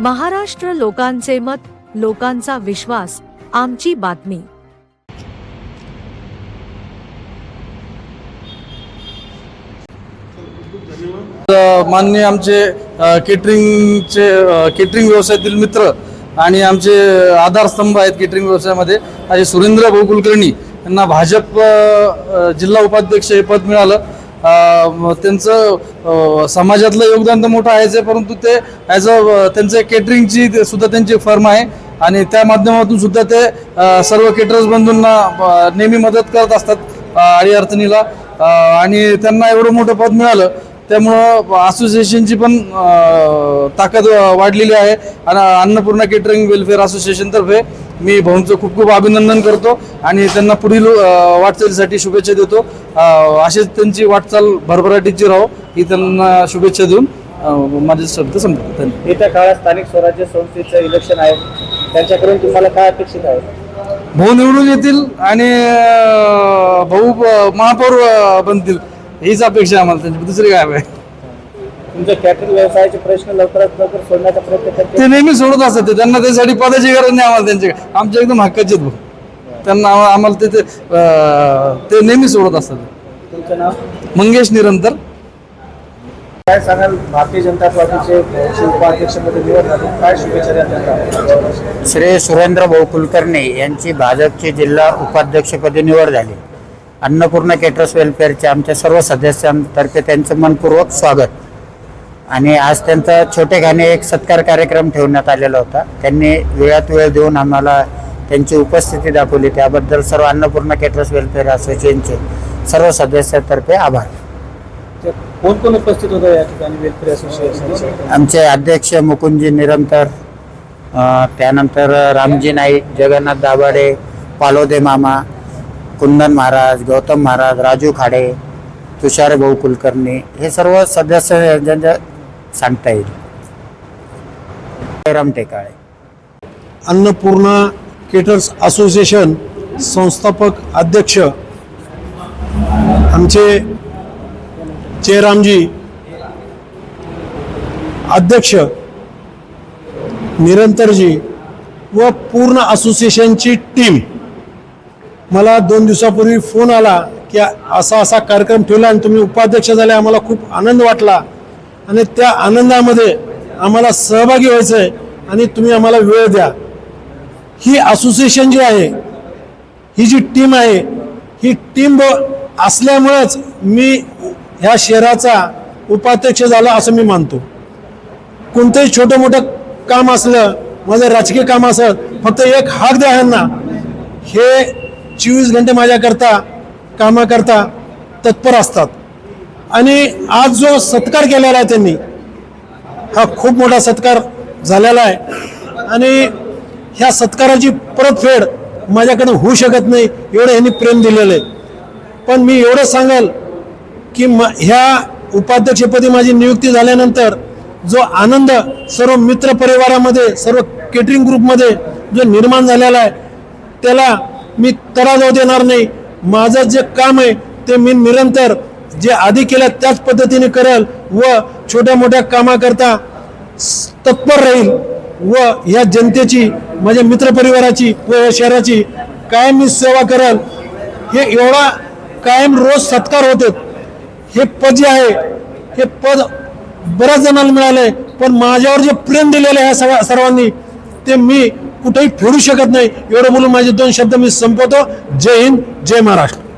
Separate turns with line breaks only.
महाराष्ट्र लोकांचे मत लोकांचा विश्वास आमची बातमी.
अ, माननीय आमचे केटरिंगचे केटरिंग व्यवसायातील मित्र आणि आमचे आधारस्तंभ आहेत केटरिंग व्यवसायामध्ये असे सुरेंद्र भाऊ कुलकर्णी यांना भाजप जिल्हा उपाध्यक्ष हे पद मिळालं. त्यांचं समाजातलं योगदान तर मोठं आहेच आहे परंतु ते ॲज अ त्यांचे केटरिंगची सुद्धा त्यांची फर्म आहे. आणि त्या माध्यमातून सुद्धा ते सर्व केटरर्स बंधूंना नेहमी मदत करत असतात अडीअडचणीला आणि त्यांना एवढं मोठं पद मिळालं त्यामुळं असोसिएशनची पण ताकद वाढलेली आहे. आणि अन्नपूर्णा केटरिंग वेलफेअर असोसिएशनतर्फे मी भाऊंचं खूप खूप अभिनंदन करतो आणि त्यांना पुढील वाटचालीसाठी शुभेच्छा देतो. अशीच त्यांची वाटचाल भरभराटीची राहो ही त्यांना शुभेच्छा देऊन माझे शब्द धन्यवाद.
येत्या काळात स्थानिक स्वराज्य संस्थेचं इलेक्शन आहे. त्यांच्याकडून तुम्हाला काय अपेक्षित आहे?
भाऊ निवडून येतील आणि भाऊ महापौर बनतील. हीच अपेक्षा आहे आम्हाला त्यांची. दुसरी काय आहे?
तुमच्या कॅटरिंग व्यवसायाचे प्रश्न लवकरात लवकर सोडण्याचा प्रयत्न करते.
ते नेहमी सोडत असतात. ते त्यांना त्यासाठी पदाची गरज नाही आम्हाला त्यांच्या आमच्या एकदम हक्काचे आहेत भाऊ. त्यांना आम्हा- आम्हाला ते ते अं, ते नेहमी सोडत असतात.
तुमचं नाव?
मंगेश निरंतर.
काय सांगाल? भारतीय जनता पार्टीचे उपाध्यक्षपदी निवड झाली काय शुभेच्छा त्यांना?
श्री सुरेंद्र भाऊ कुलकर्णी यांची भाजपची जिल्हा उपाध्यक्षपदी निवड झाली. अन्नपूर्णा केटर्स वेलफेअरचे आमच्या सर्व सदस्यांतर्फे त्यांचं मनपूर्वक स्वागत. आणि आज त्यांचा छोटेखाने एक सत्कार कार्यक्रम ठेवण्यात आलेला होता. त्यांनी वेळात वेळ देऊन आम्हाला त्यांची उपस्थिती दाखवली. त्याबद्दल सर्व अन्नपूर्णा केटर्स वेलफेअर असोसिएशनचे सर्व सदस्यांतर्फे आभार.
कोण कोण उपस्थित होतं या ठिकाणी वेलफेअर असोसिएशनचे
आमचे अध्यक्ष मुकुंदजी निरंतर त्यानंतर रामजी नाईक जगन्नाथ दाभाडे पालोदे मामा कुंदन महाराज गौतम महाराज राजू खाडे तुषार भाऊ कुलकर्णी हे सर्व सदस्य यांच्या सांगता येईल. जयराम टेकाळे.
अन्नपूर्णा केटर्स असोसिएशन संस्थापक अध्यक्ष आमचे जयरामजी अध्यक्ष निरंतरजी व पूर्ण असोसिएशनची टीम. मला दोन दिवसापूर्वी फोन आला की असा असा कार्यक्रम ठेवला आणि तुम्ही उपाध्यक्ष झाले आम्हाला खूप आनंद वाटला. आणि त्या आनंदामध्ये आम्हाला सहभागी व्हायचं आहे आणि तुम्ही आम्हाला वेळ द्या. ही असोसिएशन जी आहे ही जी टीम आहे ही टीम असल्यामुळेच मी ह्या शहराचा उपाध्यक्ष झाला असं मी मानतो. कोणतंही छोटं मोठं काम असलं माझं राजकीय काम असलं फक्त एक हाक द्या ह्यांना. हे चोवीस घंटे माझ्याकरता कामाकरता तत्पर असतात. आणि आज जो सत्कार केलेला आहे त्यांनी हा खूप मोठा सत्कार झालेला आहे. आणि ह्या सत्काराची परतफेड माझ्याकडून होऊ शकत नाही एवढं ह्यांनी प्रेम दिलेलं आहे. पण मी एवढं सांगाल की म ह्या उपाध्यक्षपदी माझी नियुक्ती झाल्यानंतर जो आनंद सर्व मित्र परिवारामध्ये सर्व केटरिंग ग्रुपमध्ये जो निर्माण झालेला आहे त्याला मी तराजव देणार नाही. माझं जे काम आहे ते मी निरंतर जे आधी केलं त्याच पद्धतीने करेल व छोट्या मोठ्या कामाकरता तत्पर राहील व ह्या जनतेची माझ्या मित्रपरिवाराची व या शहराची कायम मी सेवा करेल. हे एवढा कायम रोज सत्कार होते. हे पद जे आहे हे पद बऱ्याच जणांना मिळालंय पण माझ्यावर जे प्रेम दिलेलं आहे सर्व सर्वांनी ते मी कुठेही फेडू शकत नाही. एवढं बोलून माझे दोन शब्द मी संपवतो. जय हिंद जय महाराष्ट्र.